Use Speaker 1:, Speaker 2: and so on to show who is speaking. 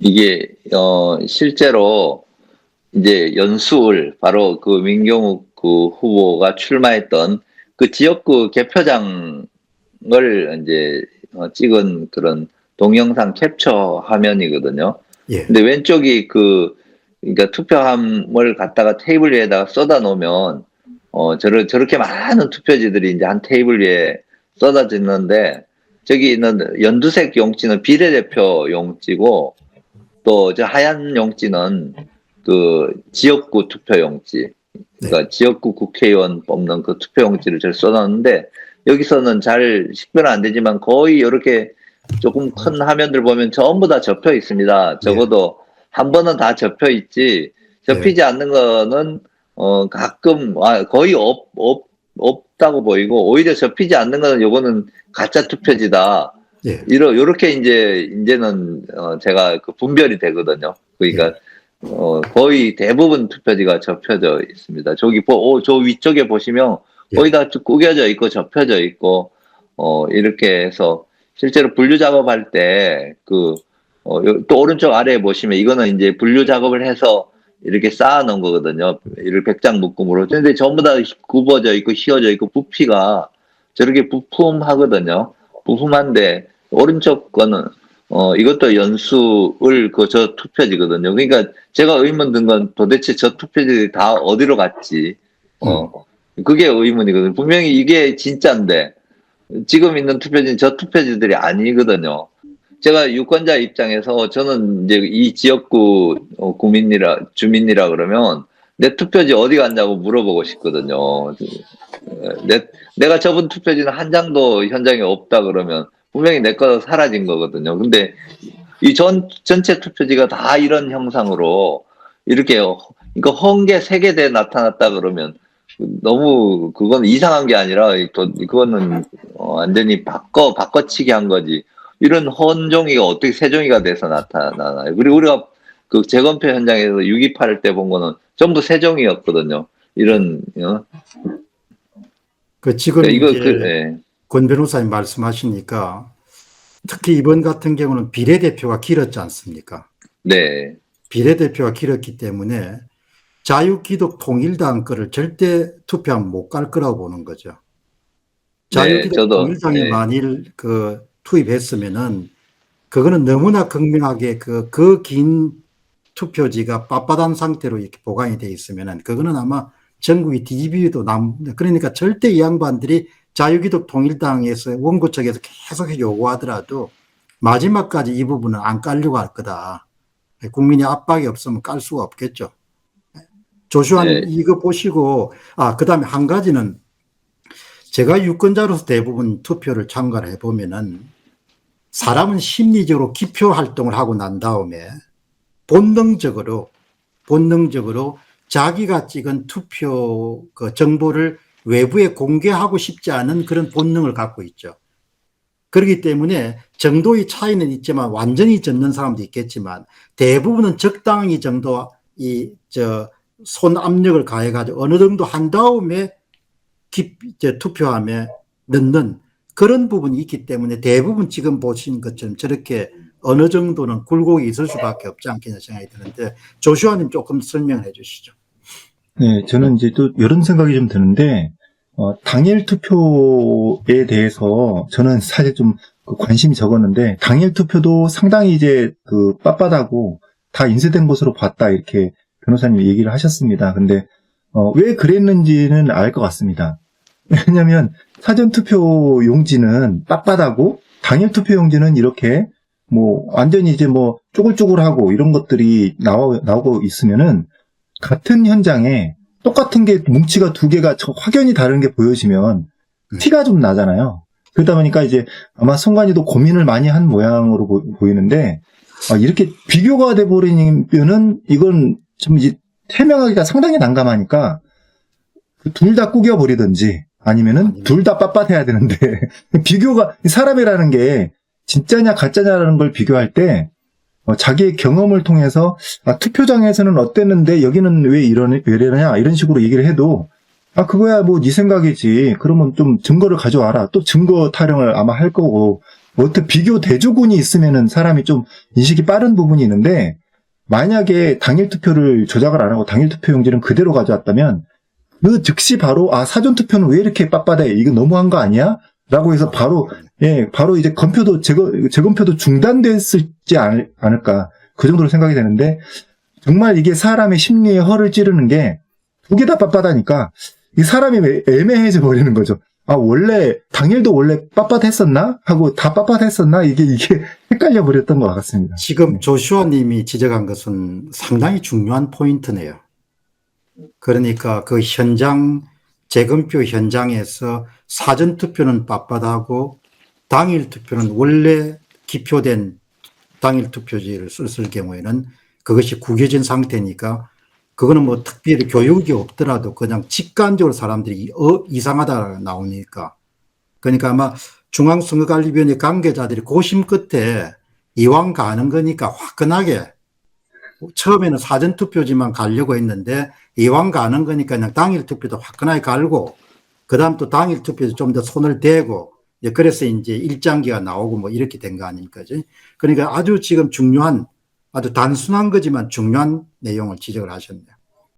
Speaker 1: 이게 어 실제로 이제 연수을 바로 그 민경욱 그 후보가 출마했던 그 지역구 개표장을 이제 어, 찍은 그런 동영상 캡처 화면이거든요.
Speaker 2: 예.
Speaker 1: 근데 왼쪽이 그 그러니까 투표함을 갖다가 테이블 위에다가 쏟아 놓으면 어 저렇 저렇게 많은 투표지들이 이제 한 테이블 위에 쏟아지는데 저기 있는 연두색 용지는 비례대표 용지고 또저 하얀 용지는 그 지역구 투표 용지 그러니까 지역구 국회의원 뽑는 그 투표 용지를 저 쏟았는데 여기서는 잘 식별은 안 되지만 거의 이렇게 조금 큰 화면들 보면 전부 다 접혀 있습니다. 적어도 한 번은 다 접혀 있지 접히지 않는 거는 어 가끔 아, 거의 없, 없 없다고 보이고 오히려 접히지 않는 거는 요거는 가짜 투표지다.
Speaker 2: 예.
Speaker 1: 이러 요렇게 이제 이제는 어 제가 그 분별이 되거든요. 그러니까 어 거의 대부분 투표지가 접혀져 있습니다. 저기 보저 위쪽에 보시면
Speaker 2: 예.
Speaker 1: 거의 다 구겨져 있고 접혀져 있고 어 이렇게 해서 실제로 분류 작업할 때그 어 또 오른쪽 아래에 보시면 이거는 이제 분류 작업을 해서 이렇게 쌓아 놓은 거거든요. 이렇게 백장 묶음으로. 근데 전부 다 굽어져 있고 휘어져 있고 부피가 저렇게 부품하거든요. 부품한데 오른쪽 거는 어 이것도 연수을 그 저 투표지거든요. 그러니까 제가 의문 든 건 도대체 저 투표지들이 다 어디로 갔지? 어 그게 의문이거든요. 분명히 이게 진짜인데 지금 있는 투표지는 저 투표지들이 아니거든요. 제가 유권자 입장에서 저는 이제 이 지역구 어, 구민이라 주민이라 그러면 내 투표지 어디 갔냐고 물어보고 싶거든요. 내, 내가 접은 투표지는 한 장도 현장에 없다 그러면 분명히 내 거 사라진 거거든요. 근데 이 전 전체 투표지가 다 이런 형상으로 이렇게 이거 헌게 세개대 나타났다 그러면 너무 그건 이상한 게 아니라 또 그거는 어, 완전히 바꿔 바꿔치기 한 거지. 이런 헌종이가 어떻게 세종이가 돼서 나타나나요? 그리고 우리가 그 재검표 현장에서 6.28할 때본 거는 전부 세종이었거든요. 이런 어?
Speaker 2: 그 지금
Speaker 1: 이거
Speaker 2: 이제
Speaker 1: 그 예.
Speaker 2: 권 변호사님 말씀하시니까 특히 이번 같은 경우는 비례대표가 길었지 않습니까?
Speaker 1: 네.
Speaker 2: 비례대표가 길었기 때문에 자유기독 통일당 거를 절대 투표하면 못 갈 거라고 보는 거죠. 자유기독
Speaker 1: 저도,
Speaker 2: 통일당이
Speaker 1: 네.
Speaker 2: 만일 그 투입했으면은 그거는 너무나 극명하게 그 그 긴 투표지가 빳빳한 상태로 이렇게 보관이 돼 있으면은 그거는 아마 전국이 뒤집이도 남 그러니까 절대 이 양반들이 자유기독 통일당에서 원고 측에서 계속 요구하더라도 마지막까지 이 부분은 안 깔려고 할 거다. 국민의 압박이 없으면 깔 수가 없겠죠. 조슈아님
Speaker 1: 네.
Speaker 2: 이거 보시고 아 그다음에 한 가지는 제가 유권자로서 대부분 투표를 참가를 해보면은 사람은 심리적으로 기표 활동을 하고 난 다음에 본능적으로 본능적으로 자기가 찍은 투표 그 정보를 외부에 공개하고 싶지 않은 그런 본능을 갖고 있죠. 그렇기 때문에 정도의 차이는 있지만 완전히 젖는 사람도 있겠지만 대부분은 적당히 정도 이 저 손 압력을 가해 가지고 어느 정도 한 다음에 기, 이제 투표함에 넣는 그런 부분이 있기 때문에 대부분 지금 보신 것처럼 저렇게 어느 정도는 굴곡이 있을 수밖에 없지 않겠냐 생각이 드는데 조슈아님 조금 설명해 주시죠.
Speaker 3: 네, 저는 이제 또 이런 생각이 좀 드는데, 어, 당일 투표에 대해서 저는 사실 좀그 관심이 적었는데, 당일 투표도 상당히 이제 그 빳빳하고 다 인쇄된 것으로 봤다, 이렇게 변호사님이 얘기를 하셨습니다. 근데, 어, 왜 그랬는지는 알 것 같습니다. 왜냐면, 사전 투표 용지는 빳빳하고, 당일 투표 용지는 이렇게 뭐, 완전히 이제 뭐, 쪼글쪼글하고 이런 것들이 나오, 나오고 있으면은, 같은 현장에 똑같은 게 뭉치가 두 개가 저 확연히 다른 게 보여지면
Speaker 2: 음.
Speaker 3: 티가 좀 나잖아요. 그러다 보니까 이제 아마 송관이도 고민을 많이 한 모양으로 보, 이는데 이렇게 비교가 돼 버리면은 이건 좀 이제 해명하기가 상당히 난감하니까 둘 다 꾸겨 버리든지 아니면은
Speaker 2: 아니면-
Speaker 3: 둘다 빳빳해야 되는데 비교가 사람이라는 게 진짜냐 가짜냐라는 걸 비교할 때 어, 자기의 경험을 통해서 아, 투표장에서는 어땠는데 여기는 왜 이러냐, 왜 이러냐 이런 식으로 얘기를 해도 아 그거야 뭐 네 생각이지. 그러면 좀 증거를 가져와라. 또 증거 타령을 아마 할 거고. 어떤 비교 대조군이 있으면은 사람이 좀 인식이 빠른 부분이 있는데 만약에 당일 투표를 조작을 안 하고 당일 투표용지는 그대로 가져왔다면 그 즉시 바로 아 사전 투표는 왜 이렇게 빳빳해? 이거 너무한 거 아니야? 라고 해서 바로 예 바로 이제 검표도 재검 재검표도 중단됐을지 않, 않을까 그 정도로 생각이 되는데 정말 이게 사람의 심리에 허를 찌르는 게 두 개 다 빳빳하니까 이 사람이 애- 애매해져 버리는 거죠. 아 원래 당일도 원래 빳빳했었나 하고 다 빳빳했었나 이게 이게 헷갈려 버렸던 것 같습니다.
Speaker 2: 지금 조슈아 님이 지적한 것은 상당히 중요한 포인트네요. 그러니까 그 현장, 재검표 현장에서 사전 투표는 빳빳하고 당일 투표는 원래 기표된 당일 투표지를 썼을 경우에는 그것이 구겨진 상태니까 그거는 뭐 특별히 교육이 없더라도 그냥 직관적으로 사람들이 어, 이상하다 나오니까. 그러니까 아마 중앙선거관리위원회 관계자들이 고심 끝에 이왕 가는 거니까 화끈하게 처음에는 사전 투표지만 가려고 했는데 이왕 가는 거니까 그냥 당일 투표도 화끈하게 갈고 그다음 또 당일 투표도 좀더 손을 대고 이제 그래서 이제 일장기가 나오고 뭐 이렇게 된 거 아닙니까? 지? 그러니까 아주 지금 중요한 아주 단순한 거지만 중요한 내용을 지적을 하셨네요.